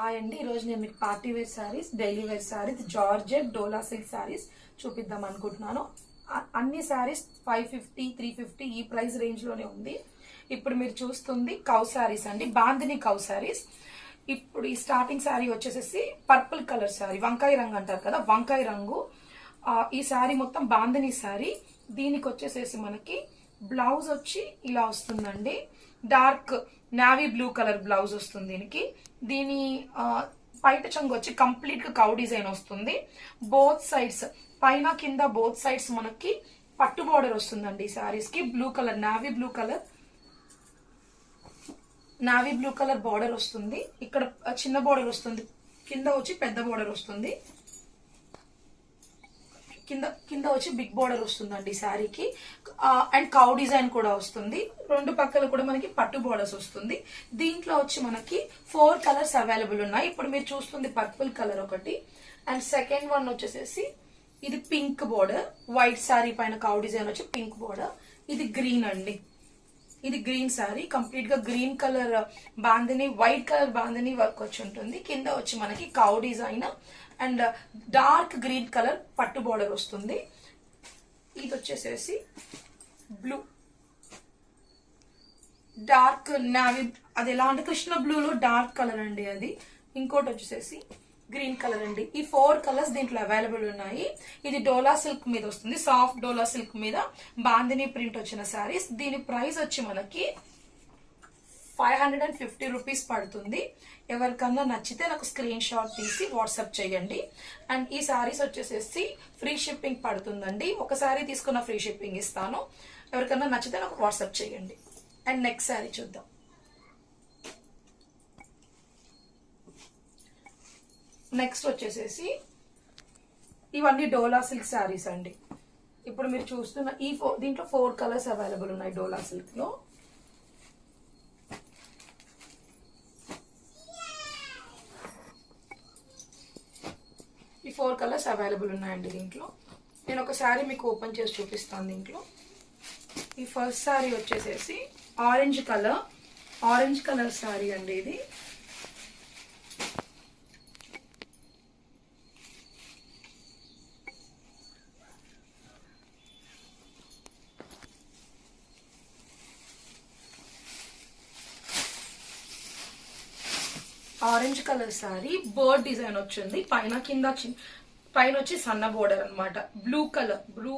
Hi అండి. ఈరోజు నేను మీకు party wear sarees daily wear sarees georgette Dola silk sarees చూపిద్దాం అనుకుంటున్నాను. అన్ని sarees five fifty three fifty ఈ ప్రైస్ రేంజ్లోనే ఉంది. ఇప్పుడు మీరు చూస్తుంది కౌ శారీస్ అండి. బాంధిని కౌ శారీస్ ఇప్పుడు ఈ స్టార్టింగ్ శారీ వచ్చేసేసి పర్పుల్ కలర్ శారీ వంకాయ రంగు అంటారు కదా వంకాయ రంగు. ఈ శారీ మొత్తం బాంధిని శారీ దీనికి వచ్చేసేసి మనకి బ్లౌజ్ వచ్చి ఇలా వస్తుందండి. Dark navy blue colour blouse వస్తుంది దీనికి. దీని పైట చంగు వచ్చి కంప్లీట్గా కౌ డిజైన్ వస్తుంది. బోత్ సైడ్స్ పైన కింద బోత్ సైడ్స్ మనకి పట్టు బార్డర్ వస్తుందండి ఈ శారీస్కి. Blue colour navy blue colour navy blue colour border వస్తుంది. ఇక్కడ చిన్న బార్డర్ వస్తుంది. కింద వచ్చి పెద్ద బార్డర్ వస్తుంది. కింద కింద వచ్చి బిగ్ బోర్డర్ వస్తుందండి శారీకి. అండ్ కౌ డిజైన్ కూడా వస్తుంది. రెండు పక్కల కూడా మనకి పట్టు బోర్డర్స్ వస్తుంది. దీంట్లో వచ్చి మనకి ఫోర్ కలర్స్ అవైలబుల్ ఉన్నాయి. ఇప్పుడు మీరు చూస్తుంది పర్పుల్ కలర్ ఒకటి. అండ్ సెకండ్ వన్ వచ్చేసేసి ఇది పింక్ బోర్డర్. వైట్ శారీ పైన కౌ డిజైన్ వచ్చి పింక్ బోర్డర్. ఇది గ్రీన్ అండి. ఇది గ్రీన్ శారీ. కంప్లీట్గా green colour bandhani white colour bandhani work వచ్చి ఉంటుంది. కింద వచ్చి మనకి cow design and dark green colour పట్టు బార్డర్ వస్తుంది. ఇది వచ్చేసేసి బ్లూ డార్క్ నావీ అది ఎలా అంటే కృష్ణ బ్లూలో డార్క్ కలర్ అండి అది. ఇంకోటి వచ్చేసేసి గ్రీన్ కలర్ అండి. ఈ ఫోర్ కలర్స్ దీంట్లో అవైలబుల్ ఉన్నాయి. ఇది డోలా సిల్క్ మీద వస్తుంది. సాఫ్ట్ డోలా సిల్క్ మీద బాందిని ప్రింట్ వచ్చిన శారీస్ దీని ప్రైస్ వచ్చి మనకి five hundred and fifty rupees పడుతుంది. ఎవరికన్నా నచ్చితే నాకు స్క్రీన్ షాట్ తీసి వాట్సాప్ చేయండి. అండ్ ఈ శారీస్ వచ్చేసేసి ఫ్రీ షిప్పింగ్ పడుతుందండి. ఒక సారీ తీసుకున్న ఫ్రీ షిప్పింగ్ ఇస్తాను. ఎవరికన్నా నచ్చితే నాకు వాట్సాప్ చేయండి. అండ్ నెక్స్ట్ సారీ చూద్దాం. నెక్స్ట్ వచ్చేసేసి ఇవన్నీ డోలా సిల్క్ శారీస్ అండి. ఇప్పుడు మీరు చూస్తున్న ఈ ఫోర్ దీంట్లో ఫోర్ కలర్స్ అవైలబుల్ ఉన్నాయి డోలా సిల్క్లో. ఫోర్ కలర్స్ అవైలబుల్ ఉన్నాయండి దీంట్లో. నేను ఒక శారీ మీకు ఓపెన్ చేసి చూపిస్తాను దీంట్లో. ఈ ఫస్ట్ శారీ వచ్చేసేసి orange colour. Orange colour saree అండి ఇది. Orange colour saree bird design వచ్చింది. పైన కింద పైన వచ్చి సన్న బోర్డర్ అనమాట blue colour blue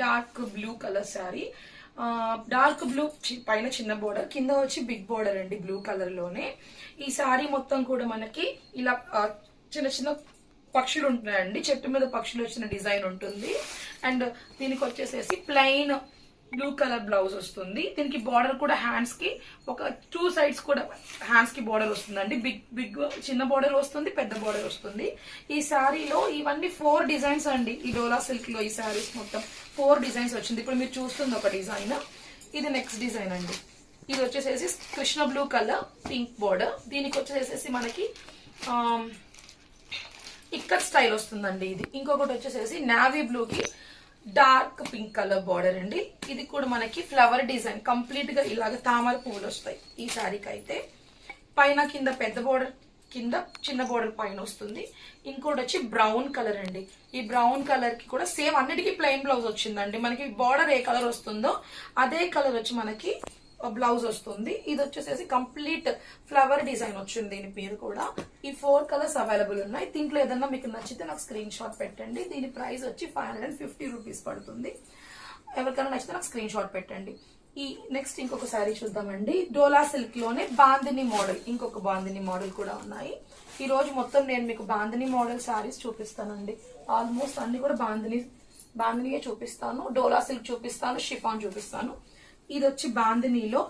dark blue colour saree. Dark blue పైన చిన్న బోర్డర్ కింద వచ్చి బిగ్ బోర్డర్ అండి బ్లూ కలర్లోనే. ఈ శారీ మొత్తం కూడా మనకి ఇలా చిన్న చిన్న పక్షులు ఉంటున్నాయండి. చెట్టు మీద పక్షులు వచ్చిన డిజైన్ ఉంటుంది. అండ్ దీనికి వచ్చేసేసి ప్లెయిన్ బ్లూ కలర్ బ్లౌజ్ వస్తుంది. దీనికి బార్డర్ కూడా హ్యాండ్స్కి ఒక టూ సైడ్స్ కూడా హ్యాండ్స్కి బార్డర్ వస్తుందండి. బిగ్ బిగ్ చిన్న బార్డర్ వస్తుంది పెద్ద బార్డర్ వస్తుంది. ఈ శారీలో ఇవన్నీ ఫోర్ డిజైన్స్ అండి. ఈ డోలా సిల్క్లో ఈ శారీస్ మొత్తం ఫోర్ డిజైన్స్ వచ్చింది. ఇప్పుడు మీరు చూస్తుంది ఒక డిజైన్ ఇది నెక్స్ట్ డిజైన్ అండి. ఇది వచ్చేసేసి Krishna blue colour pink border దీనికి వచ్చేసేసి మనకి um, ఇక్కడ స్టైల్ వస్తుందండి ఇది. ఇంకొకటి వచ్చేసేసి నావీ బ్లూ కి డార్క్ పింక్ కలర్ బార్డర్ అండి. ఇది కూడా మనకి ఫ్లవర్ డిజైన్. కంప్లీట్గా ఇలాగ తామర పువ్వులు వస్తాయి ఈ శారీకి అయితే. పైన కింద పెద్ద బార్డర్ కింద చిన్న బార్డర్ పైన వస్తుంది. ఇంకోటి వచ్చి బ్రౌన్ కలర్ అండి. ఈ బ్రౌన్ కలర్కి కూడా సేమ్ అన్నిటికీ ప్లెయిన్ బ్లౌజ్ వచ్చిందండి. మనకి బార్డర్ ఏ కలర్ వస్తుందో అదే కలర్ వచ్చి మనకి బ్లౌజ్ వస్తుంది. ఇది వచ్చేసేసి కంప్లీట్ ఫ్లవర్ డిజైన్ వచ్చింది దీని పేరు కూడా. ఈ ఫోర్ కలర్స్ అవైలబుల్ ఉన్నాయి. దీంట్లో ఏదన్నా మీకు నచ్చితే నాకు స్క్రీన్ షాట్ పెట్టండి. దీని ప్రైస్ వచ్చి five hundred and fifty rupees పడుతుంది. ఎవరికైనా నచ్చితే నాకు స్క్రీన్ షాట్ పెట్టండి. ఈ నెక్స్ట్ ఇంకొక శారీ చూద్దామండి. డోలా సిల్క్లోనే బాందిని మోడల్ ఇంకొక బాందిని మోడల్ కూడా ఉన్నాయి. ఈ రోజు మొత్తం నేను మీకు బాందిని మోడల్ శారీస్ చూపిస్తానండి. ఆల్మోస్ట్ అన్ని కూడా బాందిని బాందినియే చూపిస్తాను. డోలా సిల్క్ చూపిస్తాను షిఫాన్ చూపిస్తాను. ఇది వచ్చి బాందినీలో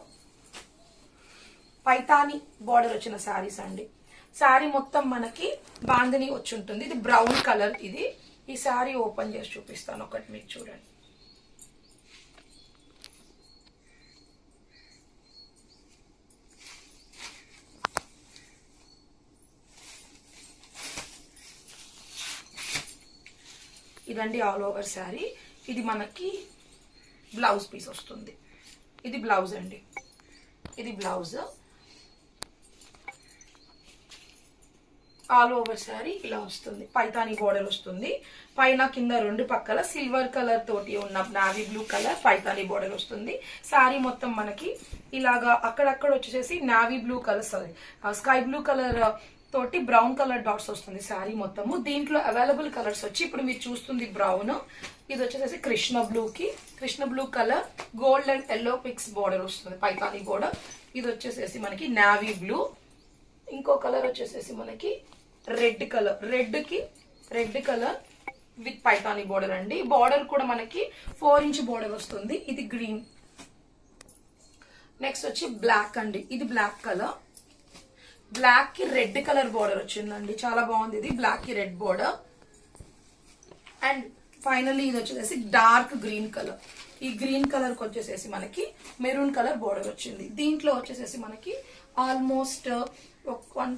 పైతాని బార్డర్ వచ్చిన శారీస్ అండి. శారీ మొత్తం మనకి బాందిని వచ్చి ఉంటుంది ఇది బ్రౌన్ కలర్ ఇది. ఈ శారీ ఓపెన్ చేసి చూపిస్తాను ఒకటి మీరు చూడండి. ఇదండి ఆల్ ఓవర్ శారీ. ఇది మనకి బ్లౌజ్ పీస్ వస్తుంది. ఇది బ్లౌజ్ అండి. ఇది బ్లౌజ్. ఆల్ ఓవర్ శారీ ఇలా వస్తుంది. పైతాని బోర్డర్ వస్తుంది. పైన కింద రెండు పక్కల సిల్వర్ కలర్ తోటి ఉన్న navy blue colour Paithani border వస్తుంది. శారీ మొత్తం మనకి ఇలాగా అక్కడక్కడ వచ్చేసేసి navy blue colour sorry sky blue colour తోటి బ్రౌన్ కలర్ డాట్స్ వస్తుంది శారీ మొత్తము. దీంట్లో అవైలబుల్ కలర్స్ వచ్చి ఇప్పుడు మీరు చూస్తుంది బ్రౌన్. ఇది వచ్చేసి కృష్ణ బ్లూకి. Krishna blue colour gold and yellow picks border వస్తుంది పైతాని బోర్డర్ ఇది వచ్చేసేసి మనకి నావీ బ్లూ. ఇంకో కలర్ వచ్చేసేసి మనకి red colour. రెడ్కి red colour with Paithani border అండి. బోర్డర్ కూడా మనకి ఫోర్ ఇంచ్ బోర్డర్ వస్తుంది. ఇది గ్రీన్ నెక్స్ట్ వచ్చి బ్లాక్ అండి. ఇది బ్లాక్ కలర్. బ్లాక్కి రెడ్ కలర్ బోర్డర్ వచ్చిందండి. చాలా బాగుంది ఇది బ్లాక్కి రెడ్ బోర్డర్ అండ్ ఫైనల్లీ ఇది వచ్చేసి డార్క్ గ్రీన్ కలర్ ఈ గ్రీన్ కలర్కి వచ్చేసేసి మనకి మెరూన్ కలర్ బోర్డర్ వచ్చింది. దీంట్లో వచ్చేసేసి మనకి almost one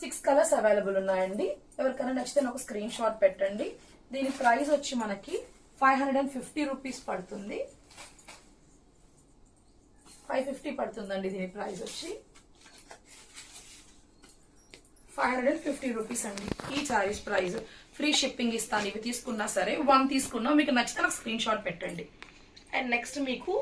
six colours available ఉన్నాయండి. ఎవరికైనా నచ్చితే ఒక స్క్రీన్ షాట్ పెట్టండి. దీని ప్రైస్ వచ్చి మనకి five hundred and fifty rupees పడుతుంది ఫైవ్ ఫిఫ్టీ పడుతుందండి దీని ప్రైస్ వచ్చి. ఫైవ్ హండ్రెడ్ ఫిఫ్టీ రూపీస్ అండి. ఈ సారీస్ ప్రైస్. ఫ్రీ షిప్పింగ్ ఇస్తాను. ఇవి తీసుకున్నా సరే వన్ తీసుకున్నా మీకు నచ్చితే నాకు స్క్రీన్ షాట్ పెట్టండి. అండ్ నెక్స్ట్ మీకు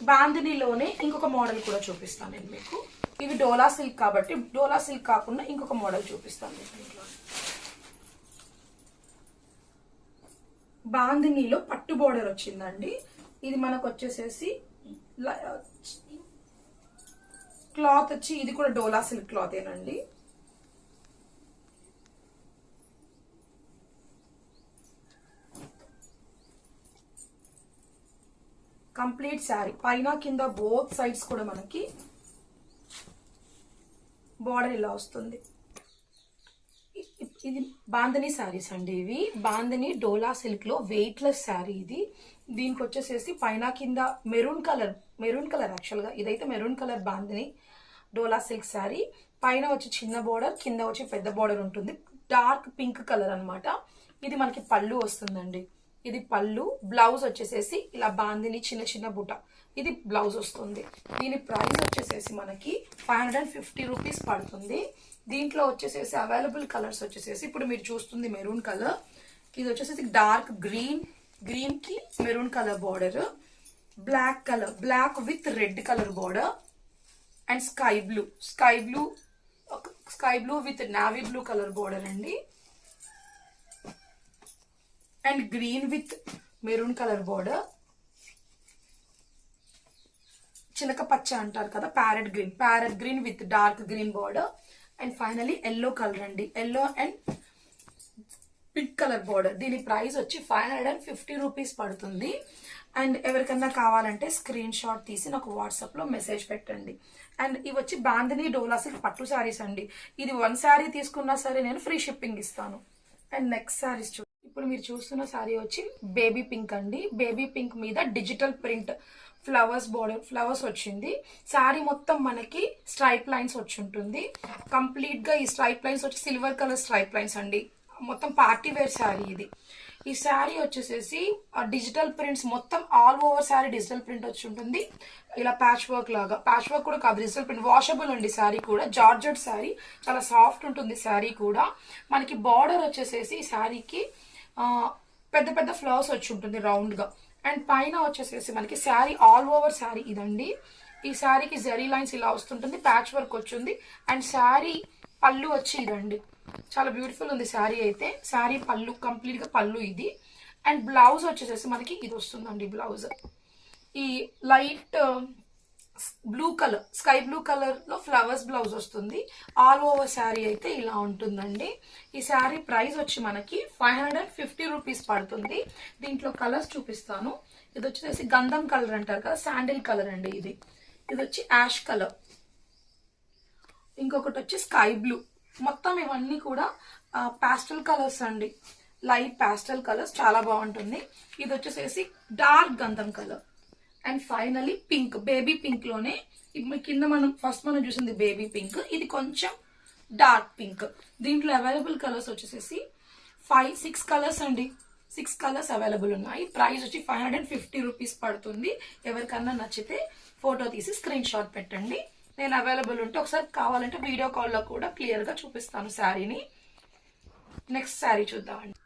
బాందినీలోనే ఇంకొక మోడల్ కూడా చూపిస్తాను నేను మీకు. ఇవి డోలా సిల్క్ కాబట్టి డోలా సిల్క్ కాకుండా ఇంకొక మోడల్ చూపిస్తాను మీకు దీంట్లో బాందినీలో పట్టు బోర్డర్ వచ్చిందండి. ఇది మనకు వచ్చేసేసి క్లాత్ వచ్చి ఇది కూడా డోలా సిల్క్ క్లాత్ ఏనండి. కంప్లీట్ శారీ. పైన కింద బోత్ సైడ్స్ కూడా మనకి బార్డర్ ఇలా వస్తుంది. ఇది బాందని శారీస్ అండి ఇవి. బాందని డోలా సిల్క్లో వెయిట్లెస్ శారీ ఇది. దీనికి వచ్చేసేసి పైన కింద మెరూన్ కలర్ మెరూన్ కలర్ యాక్చువల్గా. ఇదైతే maroon colour bandhani Dola silk saree. పైన వచ్చి చిన్న బోర్డర్ కింద వచ్చి పెద్ద బోర్డర్ ఉంటుంది. డార్క్ పింక్ కలర్ అనమాట ఇది మనకి పళ్ళు వస్తుందండి. ఇది పళ్ళు బ్లౌజ్ వచ్చేసేసి ఇలా బాందిని చిన్న చిన్న బుట్ట. ఇది బ్లౌజ్ వస్తుంది. దీని ప్రైస్ వచ్చేసేసి మనకి five hundred and fifty rupees పడుతుంది. దీంట్లో వచ్చేసేసి అవైలబుల్ కలర్స్ వచ్చేసేసి ఇప్పుడు మీరు చూస్తుంది మెరూన్ కలర్. ఇది వచ్చేసేసి డార్క్ గ్రీన్ గ్రీన్కి maroon colour border. Black colour black with red colour border and sky blue sky blue sky blue with navy blue colour border అండి. And green with maroon colour border చిలక పచ్చ అంటారు కదా parrot green parrot green with dark green border and finally yellow colour అండి. Yellow and pink colour border దీని price వచ్చి five hundred and fifty rupees పడుతుంది. And ఎవరికన్నా కావాలంటే స్క్రీన్ షాట్ తీసి నాకు వాట్సాప్లో మెసేజ్ పెట్టండి. అండ్ ఇవి వచ్చి బాందిని డోలా సిల్క్ పట్టు శారీస్ అండి. ఇది వన్ శారీ తీసుకున్నా సరే నేను ఫ్రీ షిప్పింగ్ ఇస్తాను. అండ్ నెక్స్ట్ శారీస్ చూ ఇప్పుడు మీరు చూస్తున్న శారీ వచ్చి బేబీ పింక్ అండి. బేబీ పింక్ మీద digital print flowers border flowers వచ్చింది. శారీ మొత్తం మనకి స్ట్రైప్ లైన్స్ వచ్చి ఉంటుంది. కంప్లీట్గా ఈ స్ట్రైప్ లైన్స్ వచ్చి సిల్వర్ కలర్ స్ట్రైప్ లైన్స్ అండి. మొత్తం పార్టీ వేర్ శారీ ఇది. ఈ శారీ వచ్చేసేసి డిజిటల్ ప్రింట్స్ మొత్తం all over saree digital print వచ్చి ఉంటుంది. ఇలా ప్యాచ్ వర్క్ లాగా. ప్యాచ్ వర్క్ కూడా కాదు డిజిటల్ ప్రింట్ వాషబుల్ అండి శారీ కూడా. జార్జెట్ శారీ. చాలా సాఫ్ట్ ఉంటుంది శారీ కూడా. మనకి బార్డర్ వచ్చేసేసి ఈ శారీకి పెద్ద పెద్ద ఫ్లవర్స్ వచ్చి ఉంటుంది రౌండ్గా అండ్ పైన వచ్చేసేసి మనకి శారీ ఆల్ ఓవర్ శారీ ఇదండి. ఈ శారీకి జరీ లైన్స్ ఇలా వస్తుంటుంది ప్యాచ్ వర్క్ వచ్చింది అండ్ శారీ పళ్ళు వచ్చి ఇదండి. చాలా బ్యూటిఫుల్ ఉంది శారీ అయితే. శారీ పళ్ళు కంప్లీట్గా పళ్ళు ఇది. అండ్ బ్లౌజ్ వచ్చేసేసి మనకి ఇది వస్తుందండి బ్లౌజ్ ఈ light blue colour sky blue కలర్లో ఫ్లవర్స్ బ్లౌజ్ వస్తుంది. ఆల్ ఓవర్ శారీ అయితే ఇలా ఉంటుందండి. ఈ శారీ ప్రైస్ వచ్చి మనకి five hundred and fifty rupees పడుతుంది. దీంట్లో కలర్స్ చూపిస్తాను. ఇది వచ్చేసి గంధం కలర్ అంటారు కదా శాండిల్ కలర్ అండి ఇది. ఇది వచ్చి యాష్ కలర్ ఇంకొకటి వచ్చి స్కై బ్లూ మొత్తం ఇవన్నీ కూడా పాస్టల్ కలర్స్ అండి. లైట్ పాస్టల్ కలర్స్ చాలా బాగుంటుంది. ఇది వచ్చేసేసి డార్క్ గంధం colour and finally pink baby పింక్లోనే కింద మనం ఫస్ట్ మనం చూసింది బేబీ పింక్ ఇది కొంచెం డార్క్ పింక్ దీంట్లో అవైలబుల్ కలర్స్ వచ్చేసేసి ఫైవ్ సిక్స్ కలర్స్ అండి. సిక్స్ కలర్స్ అవైలబుల్ ఉన్నాయి. ప్రైస్ వచ్చి ఫైవ్ హండ్రెడ్ ఫిఫ్టీ రూపీస్ పడుతుంది. ఎవరికన్నా నచ్చితే ఫోటో తీసి స్క్రీన్ షాట్ పెట్టండి. నేను అవైలబుల్ ఉంటే ఒకసారి కావాలంటే వీడియో కాల్లో కూడా క్లియర్గా చూపిస్తాను శారీని. నెక్స్ట్ శారీ చూద్దామండి.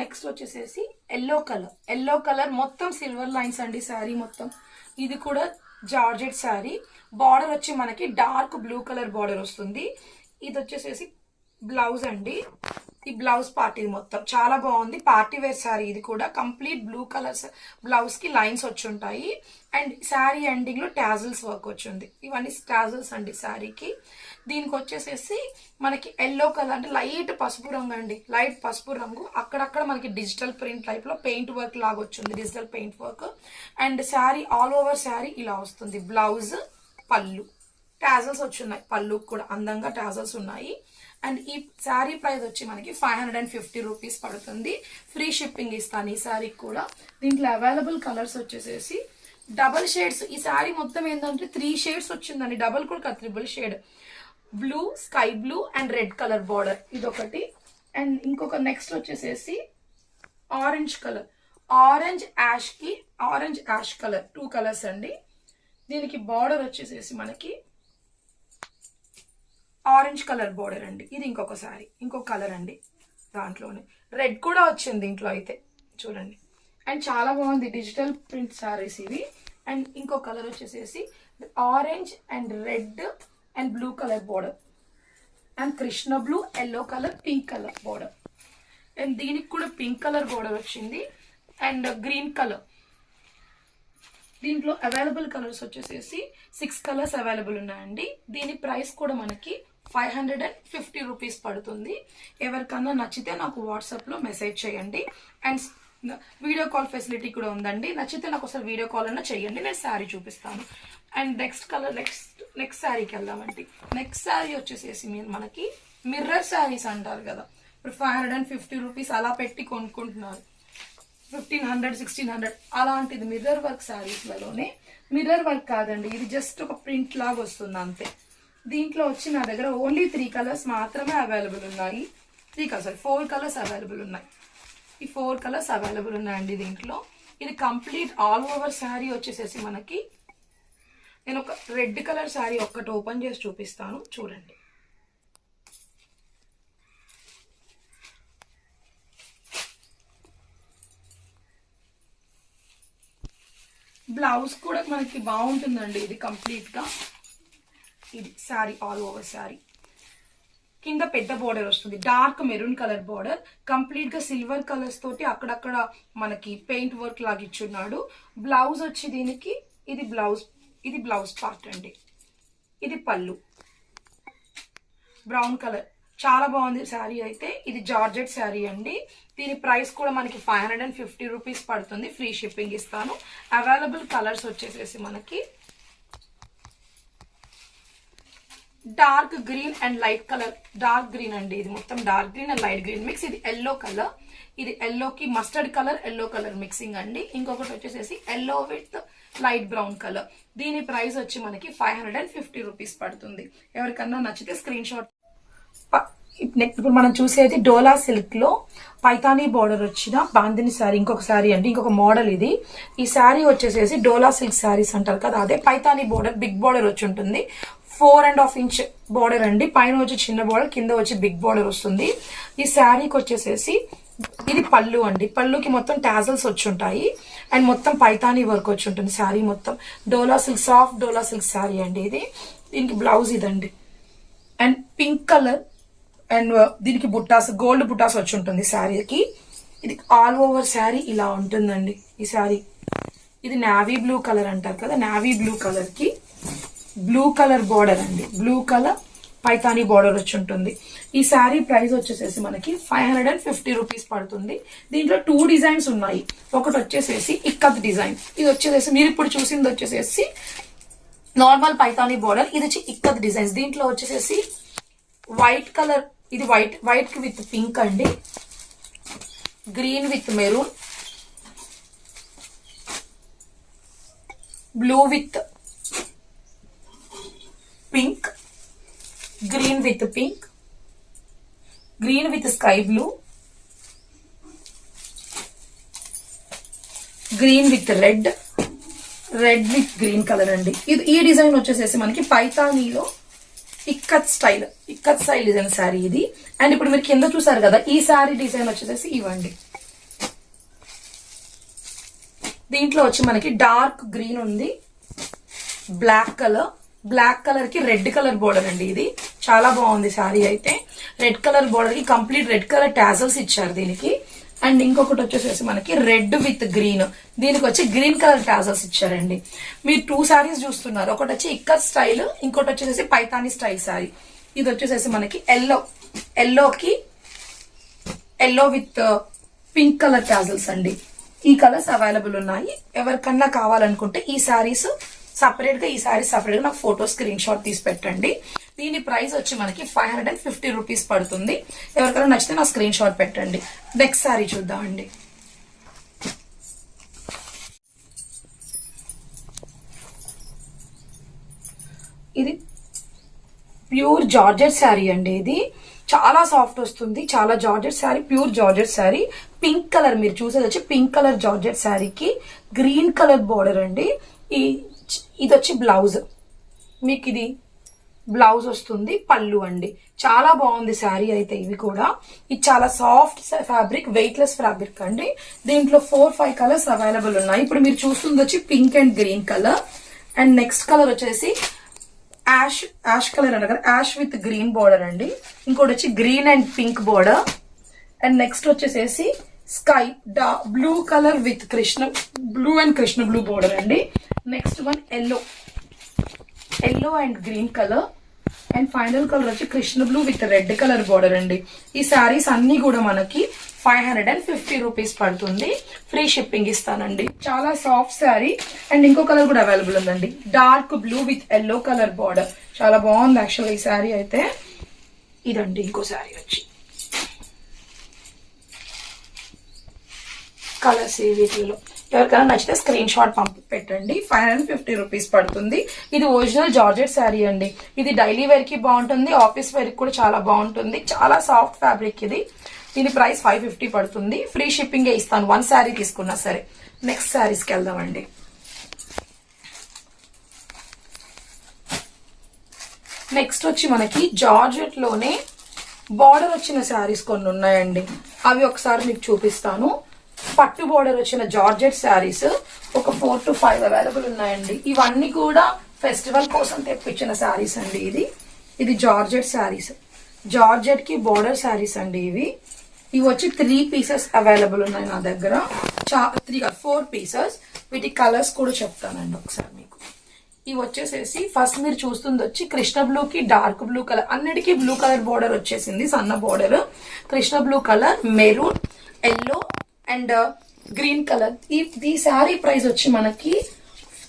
నెక్స్ట్ వచ్చేసేసి ఎల్లో కలర్ ఎల్లో కలర్ మొత్తం సిల్వర్ లైన్స్ అండి శారీ మొత్తం. ఇది కూడా జార్జెట్ శారీ. బార్డర్ వచ్చి మనకి డార్క్ బ్లూ కలర్ బార్డర్ వస్తుంది. ఇది వచ్చేసేసి బ్లౌజ్ అండి. ఈ బ్లౌజ్ పార్టీ మొత్తం. చాలా బాగుంది. పార్టీ వేర్ శారీ ఇది కూడా. కంప్లీట్ బ్లూ కలర్స్ బ్లౌజ్కి లైన్స్ వచ్చి ఉంటాయి అండ్ శారీ ఎండింగ్లో టాజిల్స్ వర్క్ వచ్చింది. ఇవన్నీ టాజిల్స్ అండి శారీకి దీనికి వచ్చేసేసి మనకి ఎల్లో కలర్ అంటే లైట్ పసుపు రంగు అండి. లైట్ పసుపు రంగు. అక్కడక్కడ మనకి డిజిటల్ ప్రింట్ టైప్లో పెయింట్ వర్క్ లాగా వచ్చింది. Digital paint work. And sari all over sari ఇలా వస్తుంది. బ్లౌజ్ పళ్ళు. టాజల్స్ వచ్చున్నాయి. పళ్ళు కూడా అందంగా టాజల్స్ ఉన్నాయి. అండ్ ఈ శారీ ప్రైస్ వచ్చి మనకి five hundred and fifty rupees పడుతుంది. ఫ్రీ షిప్పింగ్ ఇస్తాను ఈ శారీకి కూడా. దీంట్లో అవైలబుల్ కలర్స్ వచ్చేసేసి డబల్ షేడ్స్ ఈ శారీ మొత్తం ఏంటంటే త్రీ షేడ్స్ వచ్చిందండి. డబల్ కూడా triple shade blue sky blue and red colour border ఇదొకటి. అండ్ ఇంకొక నెక్స్ట్ వచ్చేసేసి orange colour orange Yaskhi orange ash colour two colours అండి. దీనికి బార్డర్ వచ్చేసేసి మనకి ఆరెంజ్ కలర్ బార్డర్ అండి. ఇది ఇంకొక సారీ. ఇంకొక కలర్ అండి దాంట్లోనే. రెడ్ కూడా వచ్చింది దీంట్లో అయితే. చూడండి. అండ్ చాలా బాగుంది డిజిటల్ ప్రింట్ సారీస్ ఇవి. అండ్ ఇంకో కలర్ వచ్చేసేసి orange and red and blue colour border and Krishna blue yellow colour pink colour border and దీనికి కూడా పింక్ కలర్ బార్డర్ వచ్చింది. అండ్ గ్రీన్ కలర్ దీంట్లో అవైలబుల్ కలర్స్ వచ్చేసేసి సిక్స్ కలర్స్ అవైలబుల్ ఉన్నాయండి. దీని ప్రైస్ కూడా మనకి five hundred and fifty rupees పడుతుంది. ఎవరికన్నా నచ్చితే నాకు వాట్సాప్లో మెసేజ్ చేయండి. అండ్ వీడియో కాల్ ఫెసిలిటీ కూడా ఉందండి. నచ్చితే నాకు ఒకసారి వీడియో కాల్ అన్నా చేయండి. నేను శారీ చూపిస్తాను. And next colour next next శారీకి వెళ్దామండి. నెక్స్ట్ శారీ వచ్చేసేసి మీరు మనకి మిర్రర్ శారీస్ అంటారు కదా. ఇప్పుడు five hundred and fifty rupees అలా పెట్టి కొనుక్కుంటున్నారు. ఫిఫ్టీన్ హండ్రెడ్ సిక్స్టీన్ హండ్రెడ్ అలాంటిది మిర్రర్ వర్క్ శారీస్లలోనే. మిర్రర్ వర్క్ కాదండి. ఇది జస్ట్ ఒక ప్రింట్ లాగా వస్తుంది అంతే. దీంట్లో వచ్చి నా దగ్గర ఓన్లీ త్రీ కలర్స్ మాత్రమే అవైలబుల్ ఉన్నాయి. Three colours sorry four colours available ఉన్నాయి. ఈ ఫోర్ కలర్స్ అవైలబుల్ ఉన్నాయండి దీంట్లో. ఇది కంప్లీట్ ఆల్ ఓవర్ శారీ వచ్చేసేసి మనకి నేను ఒక రెడ్ కలర్ శారీ ఒక్కటి ఓపెన్ చేసి చూపిస్తాను. చూడండి. బ్లౌజ్ కూడా మనకి బాగుంటుందండి ఇది కంప్లీట్గా ఇది శారీ ఆల్ ఓవర్ శారీ. కింద పెద్ద బోర్డర్ వస్తుంది. డార్క్ మెరూన్ కలర్ బోర్డర్ కంప్లీట్గా సిల్వర్ కలర్స్ తోటి అక్కడక్కడ మనకి పెయింట్ వర్క్ లాగా ఇచ్చున్నాడు. బ్లౌజ్ వచ్చి దీనికి ఇది బ్లౌజ్ ఇది బ్లౌజ్ పార్ట్ అండి. ఇది పళ్ళు. బ్రౌన్ కలర్ చాలా బాగుంది శారీ అయితే. ఇది జార్జెట్ శారీ అండి. దీని ప్రైస్ కూడా మనకి five hundred and fifty rupees పడుతుంది. ఫ్రీ షిప్పింగ్ ఇస్తాను. అవైలబుల్ కలర్స్ వచ్చేసేసి మనకి dark green and light colour. Dark green అండి ఇది మొత్తం dark green and light green mix. ఇది ఎల్లో కలర్ ఇది ఎల్లోకి mustard colour yellow colour mixing అండి. ఇంకొకటి వచ్చేసేసి yellow with light brown colour దీని ప్రైస్ వచ్చి మనకి five hundred and fifty rupees పడుతుంది. ఎవరికన్నా నచ్చితే స్క్రీన్ షాట్ నెక్స్ట్ ఇప్పుడు మనం చూసేది డోలా సిల్క్లో పైతానీ బార్డర్ వచ్చిన బాందిని శారీ ఇంకొక శారీ అండి. ఇంకొక మోడల్ ఇది. ఈ శారీ వచ్చేసేసి డోలా సిల్క్ శారీస్ అంటారు కదా అదే పైతానీ బార్డర్ బిగ్ బార్డర్ వచ్చి ఉంటుంది. Four and half inch border అండి. పైన వచ్చి చిన్న బార్డర్ కింద వచ్చి బిగ్ బార్డర్ వస్తుంది. ఈ శారీకి వచ్చేసేసి ఇది పళ్ళు అండి. పళ్ళుకి మొత్తం టాజల్స్ వచ్చి ఉంటాయి. అండ్ మొత్తం పైతానీ వర్క్ వచ్చి ఉంటుంది శారీ మొత్తం. Dola silk soft Dola silk sari అండి ఇది. దీనికి బ్లౌజ్ ఇదండి. And pink colour and uh, దీనికి బుట్టాస్ గోల్డ్ బుట్టాస్ వచ్చి ఉంటుంది శారీకి. ఇది ఆల్ ఓవర్ శారీ ఇలా ఉంటుందండి ఈ శారీ. ఇది నావీ బ్లూ కలర్ అంటారు కదా నావీ బ్లూ కలర్కి. బ్లూ కలర్ బార్డర్ అండి. బ్లూ కలర్ పైతానీ బార్డర్ వచ్చి ఉంటుంది. ఈ శారీ ప్రైస్ వచ్చేసేసి మనకి five hundred and fifty rupees పడుతుంది. దీంట్లో టూ డిజైన్స్ ఉన్నాయి. ఒకటి వచ్చేసేసి ఇక్కత్ డిజైన్ ఇది వచ్చేసేసి మీరు ఇప్పుడు చూసింది వచ్చేసేసి నార్మల్ పైతానీ బార్డర్ ఇది వచ్చి ఇక్కత్ డిజైన్స్ దీంట్లో వచ్చేసేసి వైట్ కలర్ ఇది వైట్ వైట్ విత్ పింక్ అండి. Green with maroon blue with pink green with pink green with sky blue green with red red with green colour అండి. ఇది ఈ డిజైన్ వచ్చేసేసి మనకి పైతానీలో ikkat style ikkat style design sari ఇది. And ఇప్పుడు మీరు కింద చూసారు కదా ఈ శారీ డిజైన్ వచ్చేసేసి ఇవ్వండి. దీంట్లో వచ్చి మనకి డార్క్ గ్రీన్ ఉంది బ్లాక్ కలర్ బ్లాక్ కలర్కి రెడ్ కలర్ బోర్డర్ అండి ఇది. చాలా బాగుంది శారీ అయితే. రెడ్ కలర్ బోర్డర్కి కంప్లీట్ రెడ్ కలర్ టాజల్స్ ఇచ్చారు దీనికి. అండ్ ఇంకొకటి వచ్చేసేసి మనకి రెడ్ విత్ గ్రీన్. దీనికి వచ్చి గ్రీన్ కలర్ టాజల్స్ ఇచ్చారండి. మీరు టూ శారీస్ చూస్తున్నారు. ఒకటి వచ్చి ఇక్కత్ స్టైల్ ఇంకోటి వచ్చేసేసి పైతాని స్టైల్ శారీ. ఇది వచ్చేసేసి మనకి ఎల్లో. ఎల్లోకి yellow with pink colour tassels అండి. ఈ కలర్స్ అవైలబుల్ ఉన్నాయి. ఎవరికన్నా కావాలనుకుంటే ఈ శారీస్ సపరేట్గా ఈ శారీ సపరేట్గా నాకు ఫోటో స్క్రీన్ షాట్ తీసి పెట్టండి. దీని ప్రైస్ వచ్చి మనకి five hundred and fifty rupees పడుతుంది. ఎవరికైనా నచ్చితే నా స్క్రీన్ షాట్ పెట్టండి. నెక్స్ట్ శారీ చూద్దామండి. ఇది ప్యూర్ జార్జెట్ శారీ అండి ఇది. చాలా సాఫ్ట్ వస్తుంది. చాలా georgette sari pure georgette sari pink colour మీరు చూసేది వచ్చి పింక్ కలర్ జార్జెట్ శారీకి గ్రీన్ కలర్ బోర్డర్ అండి. ఈ ఇది వచ్చి బ్లౌజ్. మీకు ఇది బ్లౌజ్ వస్తుంది పళ్ళు అండి. చాలా బాగుంది శారీ అయితే ఇవి కూడా. ఇది చాలా సాఫ్ట్ ఫ్యాబ్రిక్ వెయిట్లెస్ ఫ్యాబ్రిక్ అండి. దీంట్లో ఫోర్ ఫైవ్ కలర్స్ అవైలబుల్ ఉన్నాయి. ఇప్పుడు మీరు చూస్తుంది వచ్చి pink and green colour. And next colour వచ్చేసి యాష్ యాష్ కలర్ అంట కదా యాష్ విత్ గ్రీన్ బోర్డర్ అండి. ఇంకోటి వచ్చి green and pink border. And next వచ్చేసేసి స్కై డా blue colour with Krishna blue and Krishna blue border అండి. Next one yellow yellow and green colour and final colour వచ్చి Krishna blue with red colour border అండి. ఈ శారీస్ అన్ని కూడా మనకి five hundred and fifty rupees పడుతుంది. Free shipping ఇస్తానండి. చాలా సాఫ్ట్ శారీ. అండ్ ఇంకో కలర్ కూడా అవైలబుల్ ఉందండి. Dark blue with yellow colour border చాలా బాగుంది యాక్చువల్గా ఈ శారీ అయితే. ఇదండి ఇంకో శారీ వచ్చి. కలర్స్ ఈ వీటిలో ఎవరికైనా నచ్చితే స్క్రీన్ షాట్ పంపి పెట్టండి. ఫైవ్ హండ్రెడ్ ఫిఫ్టీ రూపీస్ పడుతుంది. ఇది ఒరిజినల్ జార్జెట్ శారీ అండి. ఇది డైలీ వేర్కి బాగుంటుంది. ఆఫీస్ వేర్ కూడా చాలా బాగుంటుంది. చాలా సాఫ్ట్ ఫ్యాబ్రిక్ ఇది. దీని ప్రైస్ ఫైవ్ ఫిఫ్టీ పడుతుంది. ఫ్రీ షిప్పింగ్ ఇస్తాను. వన్ శారీ తీసుకున్నా సరే. నెక్స్ట్ శారీస్కి వెళ్దామండి. నెక్స్ట్ వచ్చి మనకి జార్జెట్లోనే బార్డర్ వచ్చిన శారీస్ కొన్ని ఉన్నాయండి. అవి ఒకసారి మీకు చూపిస్తాను. పట్టు బోర్డర్ వచ్చిన జార్జెట్ శారీస్ ఒక ఫోర్ టు ఫైవ్ అవైలబుల్ ఉన్నాయండి. ఇవన్నీ కూడా ఫెస్టివల్ కోసం తెప్పించిన శారీస్ అండి ఇది. ఇది జార్జెట్ శారీస్. జార్జెట్కి బోర్డర్ శారీస్ అండి ఇవి. ఇవి వచ్చి త్రీ పీసెస్ అవైలబుల్ ఉన్నాయి నా దగ్గర. చా త్రీ ఫోర్ పీసెస్ వీటి కలర్స్ కూడా చెప్తానండి ఒకసారి మీకు. ఇవి వచ్చేసేసి ఫస్ట్ మీరు చూస్తుంది వచ్చి కృష్ణ బ్లూ కి డార్క్ బ్లూ కలర్ అన్నిటికీ బ్లూ కలర్ బోర్డర్ వచ్చేసింది సన్న border Krishna blue colour maroon yellow and uh, green colour ఈ ఈ శారీ ప్రైస్ వచ్చి మనకి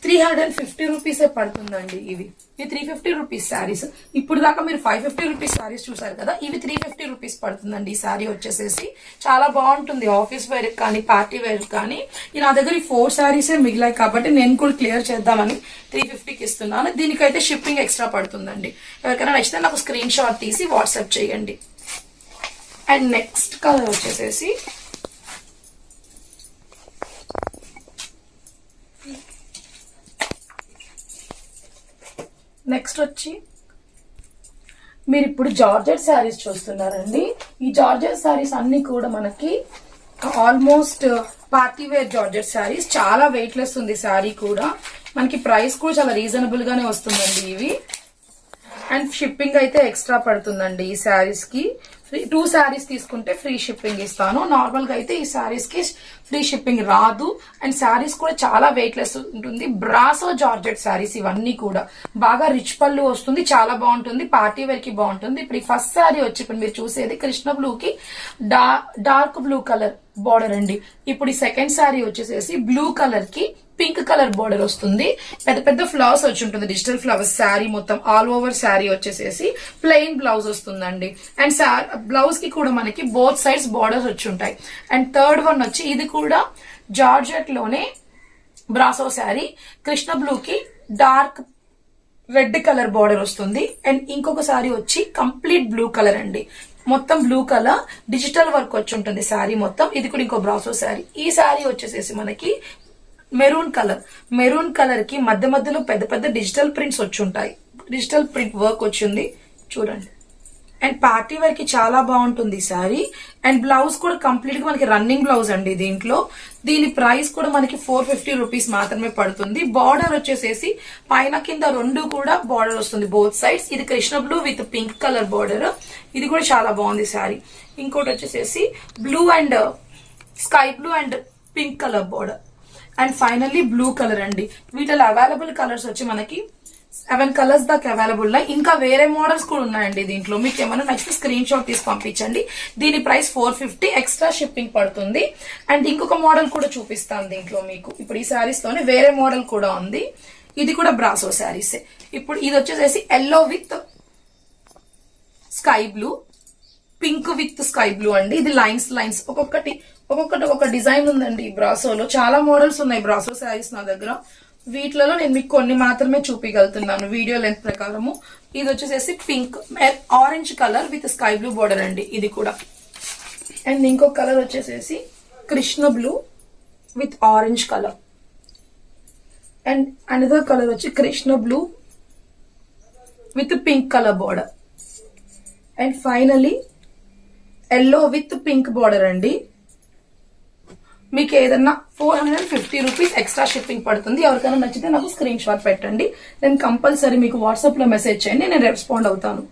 త్రీ హండ్రెడ్ ఫిఫ్టీ రూపీసే పడుతుందండి ఇవి. ఇవి త్రీ ఫిఫ్టీ రూపీస్ శారీస్ ఇప్పుడు దాకా మీరు ఫైవ్ ఫిఫ్టీ రూపీస్ శారీస్ చూసారు కదా ఇవి త్రీ ఫిఫ్టీ రూపీస్ పడుతుందండి ఈ శారీ వచ్చేసేసి. చాలా బాగుంటుంది ఆఫీస్ వేర్ కానీ పార్టీ వేర్ కానీ. నా దగ్గర ఈ ఫోర్ శారీసే మిగిలాయి కాబట్టి నేను కూడా క్లియర్ చేద్దామని త్రీ ఫిఫ్టీకి ఇస్తున్నాను. దీనికైతే షిప్పింగ్ ఎక్స్ట్రా పడుతుందండి. ఎవరికైనా నచ్చితే నాకు స్క్రీన్ షాట్ తీసి వాట్సాప్ చేయండి. అండ్ నెక్స్ట్ కలర్ వచ్చేసేసి నెక్స్ట్ వచ్చి మీరు ఇప్పుడు జార్జెట్ శారీస్ చూస్తున్నారండి. ఈ జార్జెట్ శారీస్ అన్ని కూడా మనకి almost party wear georgette saris చాలా వెయిట్లెస్ ఉంది శారీ కూడా. మనకి ప్రైస్ కూడా చాలా రీజనబుల్ గానే వస్తుందండి ఇవి. అండ్ షిప్పింగ్ అయితే ఎక్స్ట్రా పడుతుందండి ఈ శారీస్కి. ఫ్రీ టూ శారీస్ తీసుకుంటే ఫ్రీ షిప్పింగ్ ఇస్తాను. నార్మల్గా అయితే ఈ శారీస్కి ఫ్రీ షిప్పింగ్ రాదు. అండ్ శారీస్ కూడా చాలా వెయిట్లెస్ ఉంటుంది. బ్రాసో జార్జెట్ శారీస్ ఇవన్నీ కూడా. బాగా రిచ్ పళ్ళు వస్తుంది. చాలా బాగుంటుంది. పార్టీ వేర్కి బాగుంటుంది. ఇప్పుడు ఈ ఫస్ట్ శారీ వచ్చి ఇప్పుడు మీరు చూసేది కృష్ణ బ్లూకి డార్క్ బ్లూ కలర్ బార్డర్ అండి. ఇప్పుడు ఈ సెకండ్ శారీ వచ్చేసేసి బ్లూ కలర్కి పింక్ కలర్ బోర్డర్ వస్తుంది. పెద్ద పెద్ద ఫ్లవర్స్ వచ్చి ఉంటుంది. డిజిటల్ ఫ్లవర్స్ శారీ మొత్తం ఆల్ ఓవర్ శారీ వచ్చేసేసి ప్లెయిన్ బ్లౌజ్ వస్తుందండి. అండ్ బ్లౌజ్కి కూడా మనకి బోత్ సైడ్స్ బోర్డర్స్ వచ్చి ఉంటాయి. అండ్ థర్డ్ వన్ వచ్చి ఇది కూడా జార్జెట్లోనే బ్రాసో శారీ కృష్ణ బ్లూ కి డార్క్ రెడ్ కలర్ బార్డర్ వస్తుంది. అండ్ ఇంకొక సారీ వచ్చి కంప్లీట్ బ్లూ కలర్ అండి. మొత్తం బ్లూ కలర్ డిజిటల్ వర్క్ వచ్చి ఉంటుంది శారీ మొత్తం. ఇది కూడా ఇంకో బ్రాసో శారీ ఈ శారీ వచ్చేసేసి మనకి మెరూన్ కలర్ మెరూన్ కలర్కి మధ్య మధ్యలో పెద్ద పెద్ద డిజిటల్ ప్రింట్స్ వచ్చి ఉంటాయి. డిజిటల్ ప్రింట్ వర్క్ వచ్చింది. చూడండి. అండ్ పార్టీ వేర్కి చాలా బాగుంటుంది సారీ. శారీ అండ్ బ్లౌజ్ కూడా కంప్లీట్గా మనకి రన్నింగ్ బ్లౌజ్ అండి దీంట్లో. దీని ప్రైస్ కూడా మనకి ఫోర్ ఫిఫ్టీ రూపీస్ మాత్రమే పడుతుంది. బార్డర్ వచ్చేసేసి పైన కింద రెండు కూడా బార్డర్ వస్తుంది బోత్ సైడ్స్. ఇది Krishna blue with pink colour border. ఇది కూడా చాలా బాగుంది శారీ ఇంకోటి వచ్చేసేసి blue and sky blue and pink colour border. And finally blue colour అండి. వీటిలో అవైలబుల్ కలర్స్ వచ్చి మనకి సెవెన్ కలర్స్ దాకా అవైలబుల్ ఉన్నాయి. ఇంకా వేరే మోడల్స్ కూడా ఉన్నాయండి దీంట్లో. మీకు ఏమైనా నచ్చితే స్క్రీన్ షాట్ తీసి పంపించండి. దీని price four fifty extra shipping పడుతుంది. అండ్ ఇంకొక మోడల్ కూడా చూపిస్తాను దీంట్లో మీకు. ఇప్పుడు ఈ శారీస్ తోనే వేరే మోడల్ కూడా ఉంది. ఇది కూడా బ్రాసో శారీస్ ఇప్పుడు ఇది వచ్చేసేసి yellow with sky blue pink with sky blue అండి. ఇది లైన్స్ లైన్స్ ఒక్కొక్కటి ఒక్కొక్కటి ఒక డిజైన్ ఉందండి ఈ బ్రాసోలో చాలా మోడల్స్ ఉన్నాయి బ్రాసో శారీస్ నా దగ్గర. వీటిలలో నేను మీకు కొన్ని మాత్రమే చూపించగలుగుతున్నాను వీడియో లెంత్ ప్రకారము. ఇది వచ్చేసేసి pink orange colour with sky blue border అండి ఇది కూడా. అండ్ ఇంకొక కలర్ వచ్చేసేసి Krishna blue with orange colour. And another colour వచ్చి Krishna blue with pink colour border. And finally yellow with pink border అండి. మీకు ఏదన్నా four hundred fifty rupees extra shipping పడుతుంది ఎవరికైనా నచ్చితే నాకు స్క్రీన్ షాట్ పెట్టండి. నేను కంపల్సరీ మీకు వాట్సాప్లో మెసేజ్ చేయండి నేను రెస్పాండ్ అవుతాను.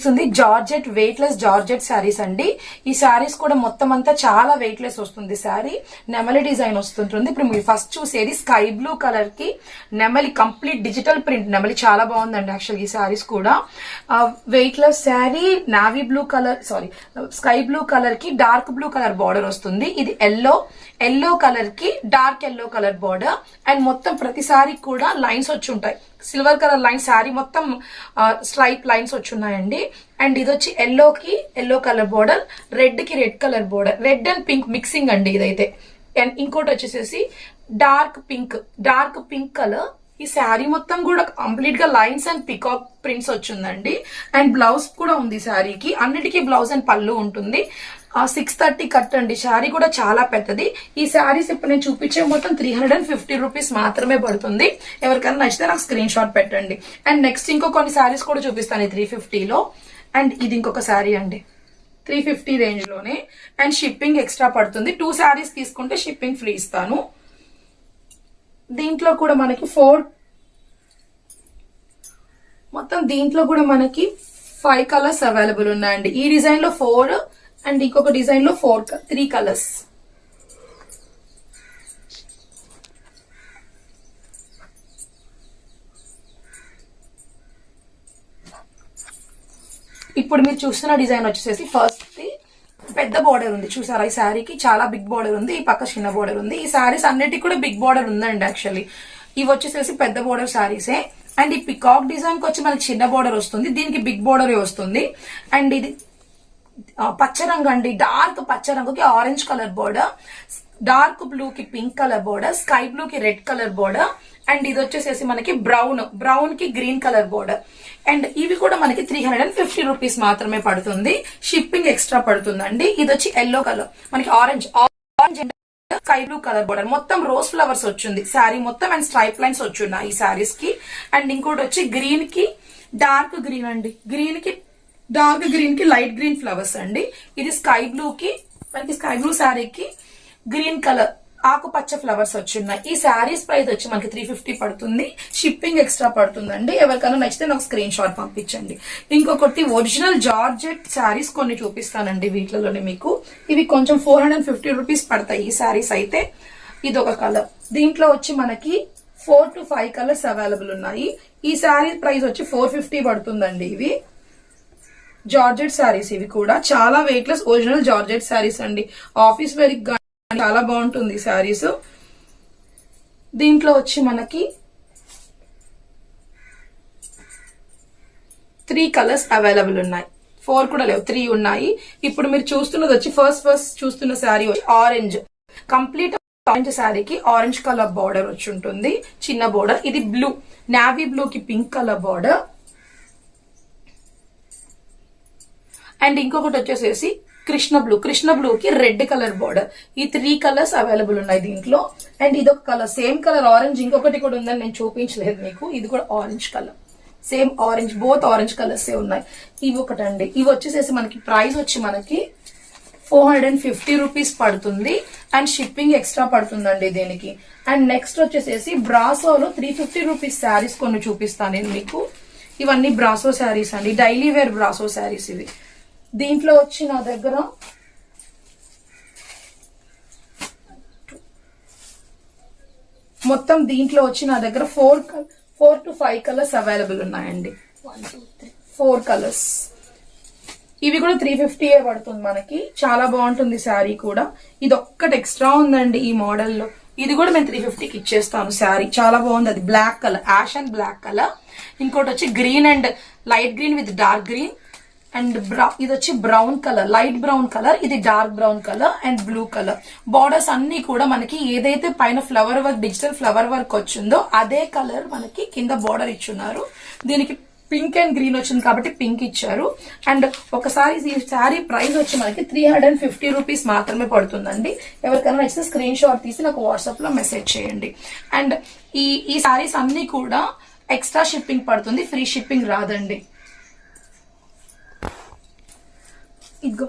వస్తుంది. Georgette weight less georgette saris అండి. ఈ శారీస్ కూడా మొత్తం అంతా చాలా వెయిట్ లెస్ వస్తుంది శారీ నెమలి డిజైన్ వస్తుంటుంది. ఇప్పుడు మీరు ఫస్ట్ చూసేది స్కై బ్లూ కలర్కి నెమలి కంప్లీట్ డిజిటల్ ప్రింట్ నెమలి చాలా బాగుందండి యాక్చువల్ ఈ శారీస్ కూడా. Weightless sari navy blue colour sorry sky blue కలర్కి డార్క్ బ్లూ కలర్ బార్డర్ వస్తుంది. ఇది ఎల్లో ఎల్లో కలర్కి dark yellow colour border and మొత్తం ప్రతిసారి కూడా లైన్స్ వచ్చి ఉంటాయి. సిల్వర్ కలర్ లైన్ శారీ మొత్తం స్ట్రైప్ లైన్స్ వచ్చున్నాయండి. అండ్ ఇది వచ్చి ఎల్లో కి yellow colour border రెడ్కి red colour border. Red and pink mixing అండి ఇదైతే. అండ్ ఇంకోటి వచ్చేసేసి dark pink dark pink colour ఈ శారీ మొత్తం కూడా కంప్లీట్గా లైన్స్ అండ్ పికాక్ ప్రింట్స్ వచ్చిందండి. అండ్ బ్లౌజ్ కూడా ఉంది శారీకి. అన్నిటికీ బ్లౌజ్ అండ్ పళ్ళు ఉంటుంది. ఆ సిక్స్ థర్టీ కట్ అండి. శారీ కూడా చాలా పెద్దది. ఈ శారీస్ ఇప్పుడు నేను చూపించే మొత్తం three hundred and fifty rupees మాత్రమే పడుతుంది. ఎవరికైనా నచ్చితే నాకు స్క్రీన్ షాట్ పెట్టండి. అండ్ నెక్స్ట్ ఇంకో కొన్ని శారీస్ కూడా చూపిస్తాను ఈ త్రీ ఫిఫ్టీలో అండ్ ఇది ఇంకొక శారీ అండి. త్రీ ఫిఫ్టీ రేంజ్లోనే అండ్ షిప్పింగ్ ఎక్స్ట్రా పడుతుంది. టూ శారీస్ తీసుకుంటే షిప్పింగ్ ఫ్రీ ఇస్తాను. దీంట్లో కూడా మనకి ఫోర్ మొత్తం దీంట్లో కూడా మనకి ఫైవ్ కలర్స్ అవైలబుల్ ఉన్నాయండి. ఈ డిజైన్లో ఫోర్ అండ్ ఇంకొక డిజైన్లో ఫోర్ త్రీ కలర్స్ ఇప్పుడు మీరు చూస్తున్న డిజైన్ వచ్చేసి ఫస్ట్ పెద్ద బార్డర్ ఉంది. చూసారా? ఈ శారీకి చాలా బిగ్ బార్డర్ ఉంది ఈ పక్క చిన్న బార్డర్ ఉంది. ఈ శారీస్ అన్నిటికీ కూడా బిగ్ బార్డర్ ఉందండి యాక్చువల్లీ ఇవి వచ్చేసేసి పెద్ద బార్డర్ శారీసే అండ్ ఈ పికాక్ డిజైన్కి వచ్చి మనకి చిన్న బార్డర్ వస్తుంది. దీనికి బిగ్ బార్డర్ వస్తుంది. అండ్ ఇది పచ్చ రంగు అండి. డార్క్ పచ్చ రంగుకి orange colour border dark blue కి pink colour border sky blue కి రెడ్ కలర్ బోర్డర్ అండ్ ఇది వచ్చేసేసి మనకి బ్రౌన్ బ్రౌన్కి గ్రీన్ కలర్ బోర్డర్. అండ్ ఇవి కూడా మనకి three hundred and fifty rupees మాత్రమే పడుతుంది. షిప్పింగ్ ఎక్స్ట్రా పడుతుందండి. ఇది వచ్చి ఎల్లో కలర్ మనకి orange orange sky blue colour border మొత్తం రోజ్ ఫ్లవర్స్ వచ్చింది. శారీ మొత్తం అండ్ స్ట్రైప్ లైన్స్ వచ్చున్నాయి ఈ శారీస్కి. అండ్ ఇంకోటి వచ్చి గ్రీన్కి డార్క్ గ్రీన్ అండి. గ్రీన్కి డార్క్ గ్రీన్కి లైట్ గ్రీన్ ఫ్లవర్స్ అండి. ఇది స్కై బ్లూ కి మనకి స్కై బ్లూ శారీకి గ్రీన్ కలర్ ఆకుపచ్చ ఫ్లవర్స్ వచ్చిన్నాయి. ఈ శారీస్ ప్రైస్ వచ్చి మనకి త్రీ ఫిఫ్టీ పడుతుంది. షిప్పింగ్ ఎక్స్ట్రా పడుతుందండి. ఎవరికైనా నచ్చితే నాకు స్క్రీన్ షాట్ పంపించండి. ఇంకొకటి ఒరిజినల్ జార్జెట్ శారీస్ కొన్ని చూపిస్తానండి వీటిలోనే మీకు. ఇవి కొంచెం ఫోర్ హండ్రెడ్ ఫిఫ్టీ రూపీస్ పడతాయి ఈ శారీస్ అయితే. ఇది ఒక కలర్ దీంట్లో వచ్చి మనకి four to five colours available ఉన్నాయి. ఈ శారీ ప్రైస్ వచ్చి ఫోర్ ఫిఫ్టీ పడుతుందండి ఇవి. జార్జెట్ శారీస్ ఇవి కూడా. చాలా వెయిట్లెస్ ఒరిజినల్ జార్జెట్ శారీస్ అండి. ఆఫీస్ వేర్ చాలా బాగుంటుంది శారీస్. దీంట్లో వచ్చి మనకి త్రీ కలర్స్ అవైలబుల్ ఉన్నాయి. ఫోర్ కూడా లేవు త్రీ ఉన్నాయి. ఇప్పుడు మీరు చూస్తున్నది వచ్చి ఫస్ట్ ఫస్ట్ చూస్తున్న శారీ ఆరెంజ్ కంప్లీట్ ఆరెంజ్ శారీకి ఆరెంజ్ కలర్ బార్డర్ వచ్చి ఉంటుంది. చిన్న బార్డర్ ఇది బ్లూ నావీ బ్లూ కి పింక్ కలర్ బార్డర్ అండ్ ఇంకొకటి వచ్చేసేసి కృష్ణ బ్లూ. కృష్ణ బ్లూ కి రెడ్ కలర్ బార్డర్ ఈ త్రీ కలర్స్ అవైలబుల్ ఉన్నాయి దీంట్లో. అండ్ ఇది ఒక కలర్ సేమ్ కలర్ ఆరెంజ్. ఇంకొకటి కూడా ఉందని నేను చూపించలేదు మీకు. ఇది కూడా orange colour. Same orange both orange colours ఉన్నాయి. ఇవి ఒకటండి. ఇవి వచ్చేసేసి మనకి ప్రైస్ వచ్చి మనకి four hundred and fifty rupees పడుతుంది. అండ్ షిప్పింగ్ ఎక్స్ట్రా పడుతుందండి దీనికి. అండ్ నెక్స్ట్ వచ్చేసేసి బ్రాసోలో త్రీ ఫిఫ్టీ రూపీస్ శారీస్ కొన్ని చూపిస్తాను నేను మీకు. ఇవన్నీ బ్రాసో శారీస్ అండి. డైలీ వేర్ బ్రాసో శారీస్ ఇవి. దీంట్లో వచ్చి నా దగ్గర మొత్తం దీంట్లో వచ్చి నా దగ్గర four four to five colours available ఉన్నాయండి. One two three four colours ఇవి కూడా త్రీ ఫిఫ్టీ పడుతుంది మనకి. చాలా బాగుంటుంది శారీ కూడా. ఇది ఒక్కటి ఎక్స్ట్రా ఉందండి ఈ మోడల్లో. ఇది కూడా నేను త్రీ ఫిఫ్టీకి ఇచ్చేస్తాను శారీ. చాలా బాగుంది. అది black colour ash and black colour ఇంకోటి వచ్చి green and light green with dark green and brown ఇది వచ్చి brown colour light brown colour ఇది dark brown colour and blue colour borders అన్ని కూడా మనకి ఏదైతే పైన flower work digital flower work వచ్చిందో అదే కలర్ మనకి కింద బార్డర్ ఇచ్చున్నారు. దీనికి పింక్ అండ్ గ్రీన్ వచ్చింది కాబట్టి పింక్ ఇచ్చారు. అండ్ ఒకసారి ఈ శారీ ప్రైస్ వచ్చి మనకి three hundred and fifty rupees మాత్రమే పడుతుందండి. ఎవరికైనా నచ్చితే స్క్రీన్ షాట్ తీసి నాకు వాట్సాప్లో మెసేజ్ చేయండి. అండ్ ఈ ఈ శారీస్ అన్ని కూడా ఎక్స్ట్రా షిప్పింగ్ పడుతుంది ఫ్రీ షిప్పింగ్ రాదండి. ఇదిగో.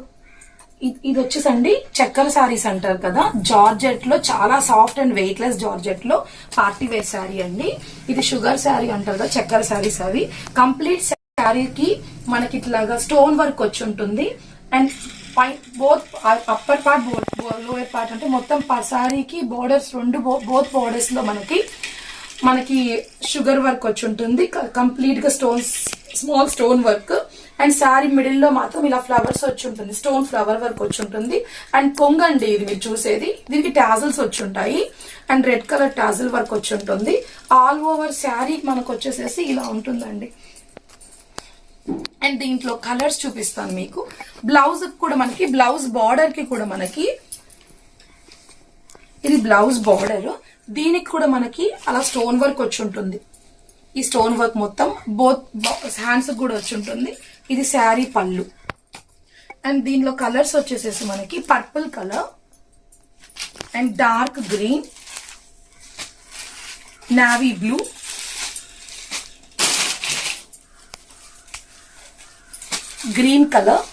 ఇది వచ్చేసండి చక్కెర శారీస్ అంటారు కదా. జార్జెట్లో చాలా సాఫ్ట్ అండ్ వెయిట్ లెస్ జార్జెట్లో పార్టీ వేర్ శారీ అండి. ఇది షుగర్ శారీ అంటారు కదా చక్కెర శారీస్ అవి. కంప్లీట్ శారీకి మనకి ఇట్లాగా స్టోన్ వర్క్ వచ్చి ఉంటుంది. And pi both upper part lower part అంటే మొత్తం శారీకి బోర్డర్స్ రెండు బోత్ బోర్డర్స్లో మనకి మనకి షుగర్ వర్క్ వచ్చి ఉంటుంది. కంప్లీట్గా stones small stone work and sari మిడిల్లో మాత్రం ఇలా ఫ్లవర్స్ వచ్చి ఉంటుంది స్టోన్ ఫ్లవర్ వర్క్ వచ్చి ఉంటుంది అండ్ కొంగండి ఇది మీరు చూసేది. దీనికి టాజిల్స్ వచ్చి ఉంటాయి and red colour tassel work వచ్చి ఉంటుంది ఆల్ ఓవర్ శారీ మనకు వచ్చేసేసి ఇలా ఉంటుందండి. అండ్ దీంట్లో కలర్స్ చూపిస్తాను మీకు. బ్లౌజ్ కూడా మనకి బ్లౌజ్ బార్డర్కి కూడా మనకి. ఇది బ్లౌజ్ బార్డర్. దీనికి కూడా మనకి అలా స్టోన్ వర్క్ వచ్చి ఉంటుంది ఈ స్టోన్ వర్క్ మొత్తం బోత్ హ్యాండ్స్ కూడా వచ్చి ఉంటుంది ఇది శారీ పళ్ళు. అండ్ దీనిలో కలర్స్ వచ్చేసేసి మనకి purple colour and dark green navy blue green colour